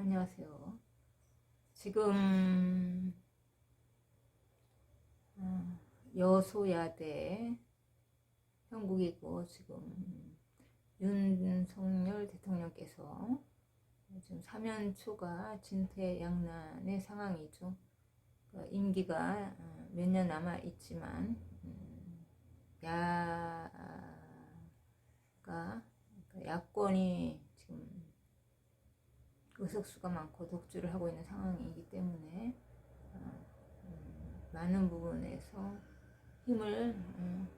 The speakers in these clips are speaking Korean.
안녕하세요. 지금 어, 여소야대 형국이고 지금 윤석열 대통령께서 지금 사면 초가 진퇴양난의 상황이죠. 그 임기가 어, 몇년 남아 있지만 음, 야가 그러니까 야권이 의석수가 많고 독주를 하고 있는 상황이기 때문에 어, 음, 많은 부분에서 힘을 음,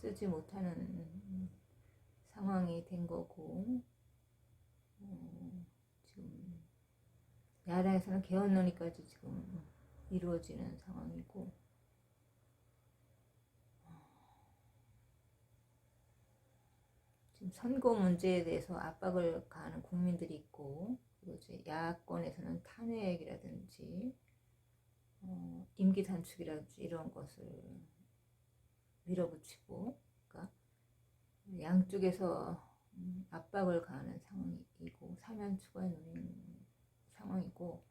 쓰지 못하는 음, 상황이 된 거고 어, 지금 야당에서는 개헌 논의까지 지금 이루어지는 상황이고 지금 선거 문제에 대해서 압박을 가하는 국민들이 있고 이제 야권에서는 탄핵이라든지 어, 임기 단축이라든지 이런 것을 밀어붙이고 그러니까 양쪽에서 음, 압박을 가하는 상황이고 사면 추가에 놓인 상황이고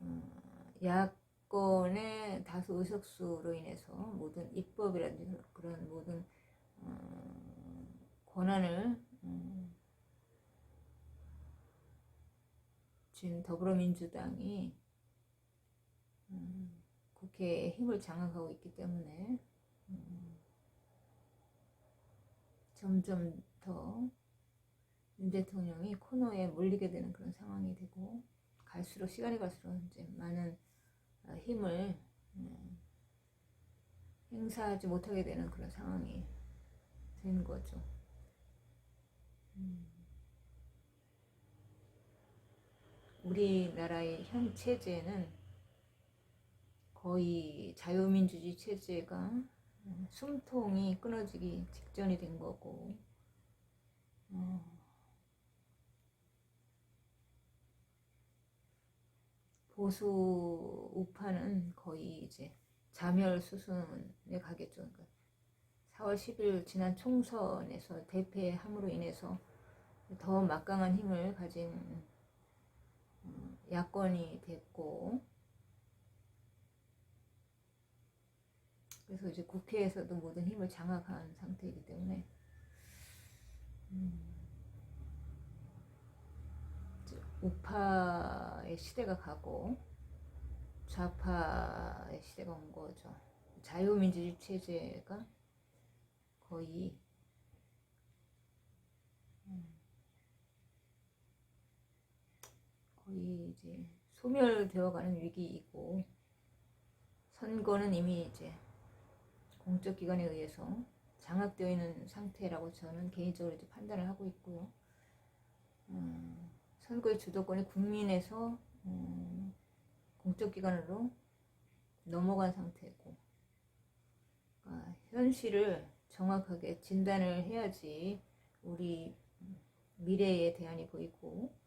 어, 야권의 다수 의석수로 인해서 모든 입법이라든지 그런 모든 어, 권한을 음, 준 더불어민주당이 음, 국회의 힘을 장악하고 있기 때문에 음, 점점 더 윤 대통령이 코너에 몰리게 되는 그런 상황이 되고 갈수록 시간이 갈수록 이제 많은 어, 힘을 음, 행사하지 못하게 되는 그런 상황이 된 거죠. 우리나라의 현 체제는 거의 자유민주주의 체제가 어, 숨통이 끊어지기 직전이 된 거고, 어, 보수 우파는 거의 이제 자멸 수순에 가겠죠. 그러니까 4월 10일 지난 총선에서 대패함으로 인해서 더 막강한 힘을 가진 어, 야권이 됐고. 그래서 이제 국회에서도 모든 힘을 장악한 상태이기 때문에. 음, 우파의 시대가 가고 좌파의 시대가 온 거죠. 자유민주주의 체제가 거의 거의 이제 소멸되어가는 위기이고 선거는 이미 이제 공적 기관에 의해서 장악되어 있는 상태라고 저는 개인적으로 이제 판단을 하고 있고요. 음, 선거의 주도권이 국민에서 음, 공적 기관으로 넘어간 상태고 그러니까 현실을 정확하게 진단을 해야지 우리 미래에 대안이 보이고 음,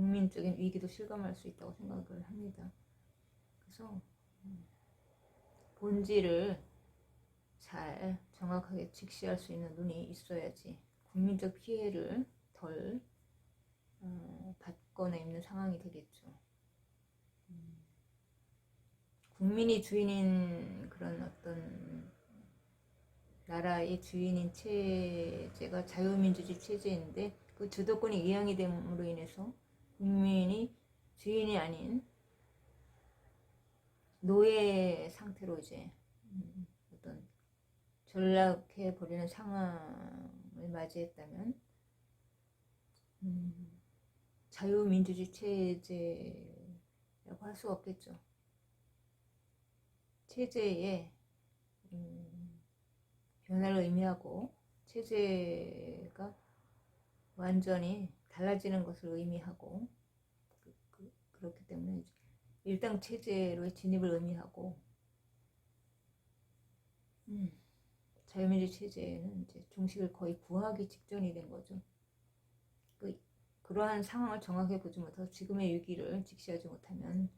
국민적인 위기도 실감할 수 있다고 생각을 합니다. 그래서 음, 본질을 잘 정확하게 직시할 수 있는 눈이 있어야지 국민적 피해를 덜 어, 받거나 있는 상황이 되겠죠. 음, 국민이 주인인 그런 어떤 나라의 주인인 체제가 자유민주주의 체제인데 그 주도권이 이양이 됨으로 인해서 국민이 주인이 아닌 노예 상태로 이제 음, 어떤 전락해 버리는 상황을 맞이했다면 음, 자유민주주의 체제라고 할 수가 없겠죠. 체제에 음, 변화를 의미하고 체제가 완전히 달라지는 것을 의미하고 그, 그, 그렇기 때문에 일당 체제로의 진입을 의미하고 음, 자유민주 체제는 이제 종식을 거의 구하기 직전이 된 거죠. 그, 그러한 상황을 정확하게 보지 못해서 지금의 위기를 직시하지 못하면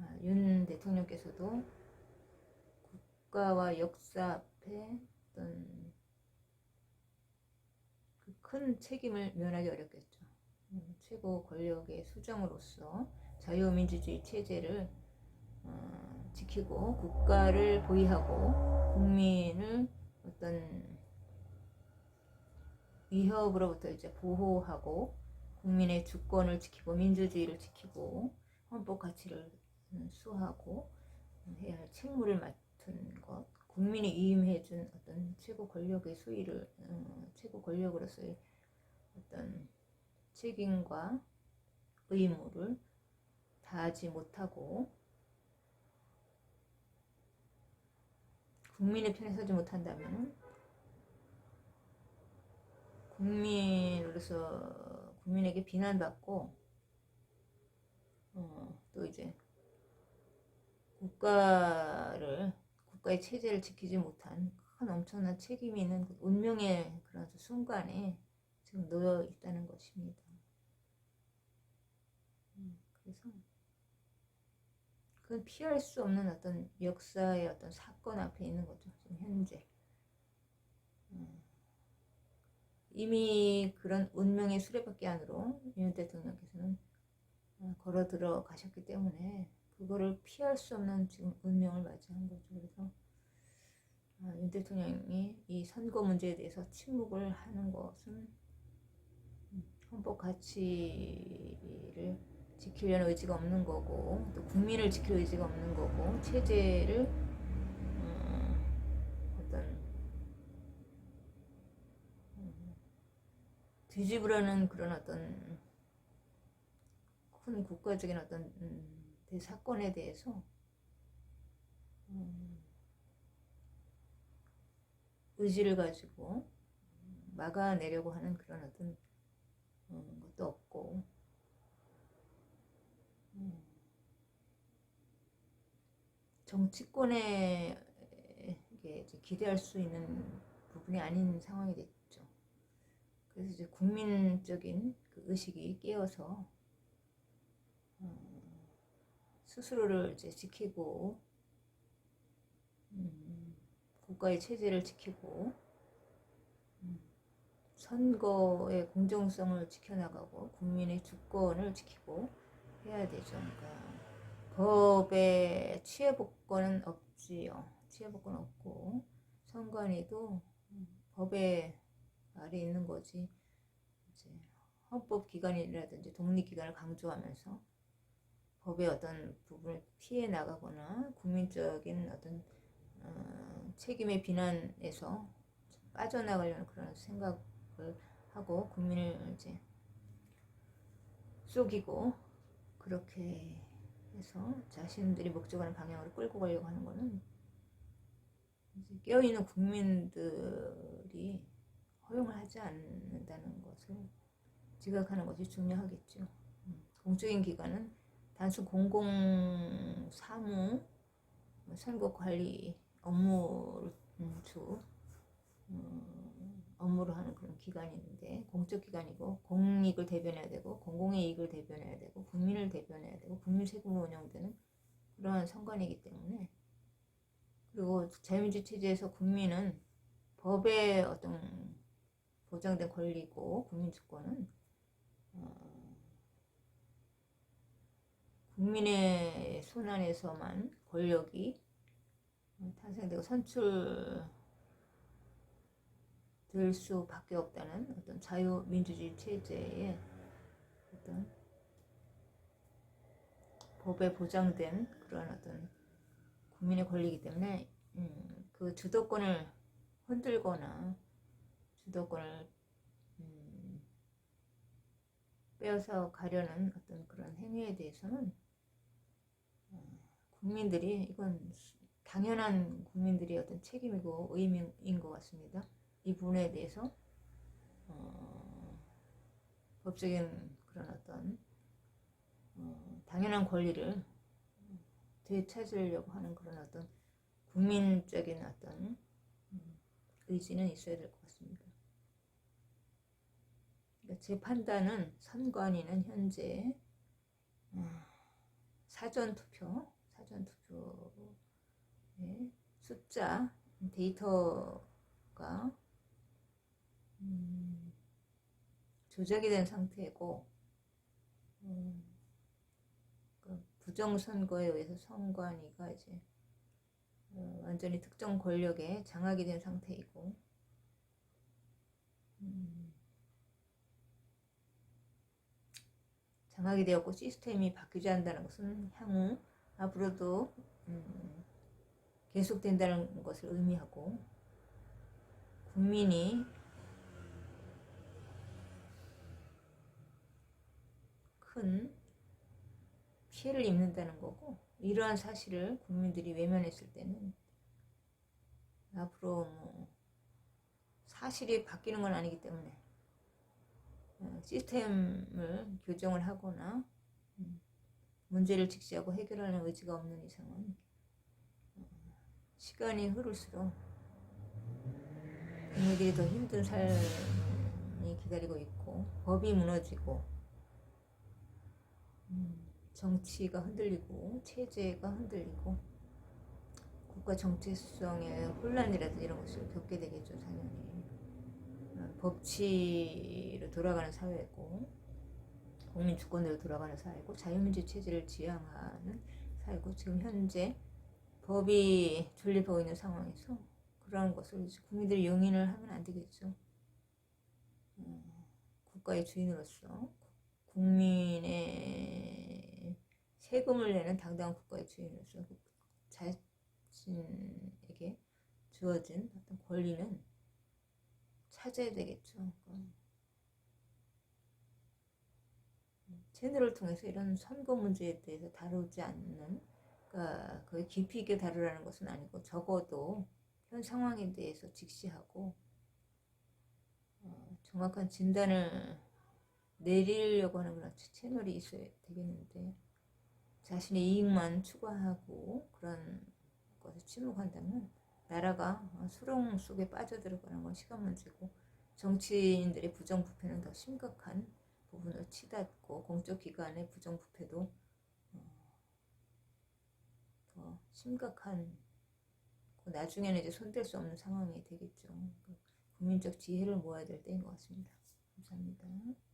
아, 윤 대통령께서도 국가와 역사 앞에 어떤 그 큰 책임을 면하기 어렵겠죠. 음. 최고 권력의 수장으로서 자유민주주의 체제를 어, 지키고 국가를 보위하고 국민을 어떤 위협으로부터 이제 보호하고 국민의 주권을 지키고 민주주의를 지키고 헌법 가치를 음, 수호하고 해야 할 책무를 맡은 것, 국민이 위임해준 어떤 최고 권력의 수위를 어, 최고 권력으로서의 어떤 책임과 의무를 다하지 못하고 국민의 편에 서지 못한다면 국민으로서 국민에게 비난받고 어, 또 이제 국가를 국가의 체제를 지키지 못한 큰 엄청난 책임이 있는 그 운명의 그런 순간에 지금 놓여 있다는 것입니다. 음, 그래서 그건 피할 수 없는 어떤 역사의 어떤 사건 앞에 있는 거죠. 지금 현재. 음, 이미 그런 운명의 수레바퀴 안으로 윤 대통령께서는 어, 걸어 들어가셨기 때문에 그거를 피할 수 없는 지금 운명을 맞이한 거죠. 그래서 어, 윤 대통령이 이 선거 문제에 대해서 침묵을 하는 것은 음, 헌법 가치를 지키려는 의지가 없는 거고 또 국민을 지킬 의지가 없는 거고 체제를 어, 어떤 음, 뒤집으려는 그런 어떤 큰 국가적인 어떤 음, 대사건에 대해서 음, 의지를 가지고 막아내려고 하는 그런 어떤 음, 것도 없고 정치권에 기대할 수 있는 부분이 아닌 상황이 됐죠. 그래서 이제 국민적인 그 의식이 깨어서 어, 스스로를 이제 지키고 음, 국가의 체제를 지키고 음, 선거의 공정성을 지켜나가고 국민의 주권을 지키고 해야 되죠. 그러니까 법에 취해복권은 없지요. 취해복권 없고 선관위도 음, 법에 아래 있는 거지. 이제 헌법 기관이라든지 독립 기관을 강조하면서 법의 어떤 부분을 피해 나가거나 국민적인 어떤 어, 책임의 비난에서 빠져나가려는 그런 생각을 하고 국민을 이제 속이고 그렇게 해서 자신들이 목적하는 방향으로 끌고 가려고 하는 거는 깨어있는 국민들이 허용을 하지 않는다는 것을 지각하는 것이 중요하겠죠. 음, 공적인 기관은 단순 공공 사무 선거 관리 업무를 주 음, 업무를 하는 그런 기관이 있는데 공적 기관이고 공익을 대변해야 되고 공공의 이익을 대변해야 되고 국민을 대변해야 되고 국민 세금으로 운영되는 그러한 선관이기 때문에 그리고 자유민주 체제에서 국민은 법에 어떤 보장된 권리고 국민 주권은 어, 국민의 손안에서만 권력이 탄생되고 선출 될 수밖에 없다는 어떤 자유민주주의 체제의 어떤 법에 보장된 그런 어떤 국민의 권리이기 때문에 음, 그 주도권을 흔들거나 주도권을 음, 빼앗아 가려는 어떤 그런 행위에 대해서는 어, 국민들이 이건 당연한 국민들의 어떤 책임이고 의무인 것 같습니다. 이 부분에 대해서 어, 법적인 그런 어떤 어, 당연한 권리를 되찾으려고 하는 그런 어떤 국민적인 어떤 음, 의지는 있어야 될 것 같습니다. 그러니까 제 판단은 선관위는 현재 어, 사전 투표, 사전 투표의 숫자 데이터가 음, 조작이 된 상태고 음, 그 부정선거에 의해서 선관위가 이제 어, 완전히 특정 권력에 장악이 된 상태이고 음, 장악이 되었고 시스템이 바뀌지 않는다는 것은 향후 앞으로도 음, 계속된다는 것을 의미하고 국민이 큰 피해를 입는다는 거고 이러한 사실을 국민들이 외면했을 때는 앞으로 뭐 사실이 바뀌는 건 아니기 때문에 어, 시스템을 교정을 하거나 음, 문제를 직시하고 해결하는 의지가 없는 이상은 어, 시간이 흐를수록 국민들이 더 힘든 삶이 기다리고 있고 법이 무너지고 음, 정치가 흔들리고 체제가 흔들리고 국가 정체성의 혼란이라든지 이런 것을 겪게 되겠죠 당연히 어, 법치로 돌아가는 사회고 국민 주권대로 돌아가는 사회고 자유민주 체제를 지향하는 사회고 지금 현재 법이 존립하고 있는 상황에서 그러한 것을 국민들이 용인을 하면 안 되겠죠. 어, 국가의 주인으로서 국민의 세금을 내는 당당한 국가의 주인으로서 그 자신에게 주어진 어떤 권리는 찾아야 되겠죠. 그러니까 채널을 통해서 이런 선거 문제에 대해서 다루지 않는, 그러니까 거의 깊이 있게 다루라는 것은 아니고 적어도 현 상황에 대해서 직시하고 어, 정확한 진단을 내리려고 하는 그런 채널이 있어야 되겠는데 자신의 이익만 추구하고 그런 것에 침묵한다면 나라가 수렁 속에 빠져들어가는 건 시간 문제고 정치인들의 부정부패는 더 심각한 부분을 치닫고 공적 기관의 부정부패도 어, 더 심각한 나중에는 이제 손댈 수 없는 상황이 되겠죠. 국민적 지혜를 모아야 될 때인 것 같습니다. 감사합니다.